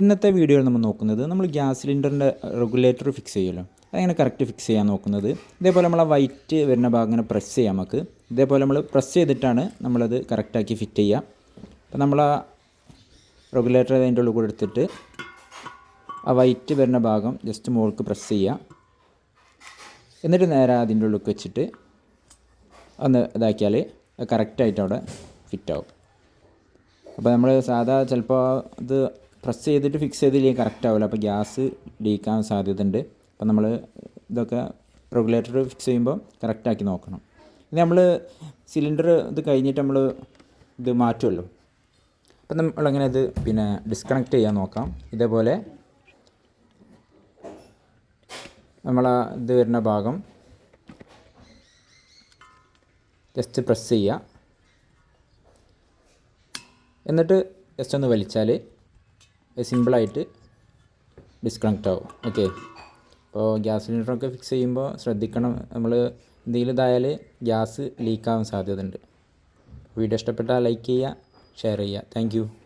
ഇന്നത്തെ വീഡിയോയിൽ നമ്മൾ നോക്കുന്നത് നമ്മൾ ഗ്യാസ് സിലിണ്ടറിന്റെ റെഗുലേറ്റർ ഫിക്സ് ചെയ്യുമല്ലോ. അതങ്ങനെ കറക്റ്റ് ഫിക്സ് ചെയ്യാൻ നോക്കുന്നത്. ഇതേപോലെ നമ്മൾ ആ വൈറ്റ് വരുന്ന ഭാഗം ഇങ്ങനെ പ്രസ് ചെയ്യാം നമുക്ക്. ഇതേപോലെ നമ്മൾ പ്രസ് ചെയ്തിട്ടാണ് നമ്മളത് കറക്റ്റാക്കി ഫിറ്റ് ചെയ്യുക അപ്പോൾ നമ്മൾ ആ റെഗുലേറ്റർ അതിന്റെ ഉള്ളിൽ കൂടെ എടുത്തിട്ട് ആ വൈറ്റ് വരുന്ന ഭാഗം ജസ്റ്റ് മോൾക്ക് പ്രസ് ചെയ്യുക എന്നിട്ട് നേരെ അതിന്റെ ഉള്ളിൽ വെച്ചിട്ട് ഒന്ന് ഇതാക്കിയാൽ അത് കറക്റ്റായിട്ട് അവിടെ ഫിറ്റാവും അപ്പോൾ നമ്മൾ സാധാ ചിലപ്പോൾ ഇത് പ്രസ് ചെയ്തിട്ട് ഫിക്സ് ചെയ്തില്ലെങ്കിൽ കറക്റ്റ് ആവില്ല അപ്പോൾ ഗ്യാസ് ലീക്കാൻ സാധ്യതയുണ്ട്. അപ്പോൾ നമ്മൾ ഇതൊക്കെ റെഗുലേറ്റർ ഫിക്സ് ചെയ്യുമ്പോൾ കറക്റ്റാക്കി നോക്കണം. ഇനി നമ്മൾ സിലിണ്ടർ ഇത് കഴിഞ്ഞിട്ട് നമ്മൾ ഇത് മാറ്റുമല്ലോ അപ്പം നമ്മളങ്ങനെ ഇത് പിന്നെ ഡിസ്കണക്ട് ചെയ്യാൻ നോക്കാം. ഇതേപോലെ നമ്മൾ ഇത് വരുന്ന ഭാഗം ജസ്റ്റ് പ്രസ് ചെയ്യുക എന്നിട്ട് ജസ്റ്റ് ഒന്ന് വലിച്ചാൽ സിമ്പിളായിട്ട് ഡിസ്കണക്റ്റ് ആവും. ഓക്കെ അപ്പോൾ ഗ്യാസ് സിലിണ്ടറൊക്കെ ഫിക്സ് ചെയ്യുമ്പോൾ ശ്രദ്ധിക്കണം. നമ്മൾ എന്തെങ്കിലും ഇതായാൽ ഗ്യാസ് ലീക്കാവാൻ സാധ്യതയുണ്ട്. വീഡിയോ ഇഷ്ടപ്പെട്ടാൽ ലൈക്ക് ചെയ്യുക ഷെയർ ചെയ്യുക. താങ്ക്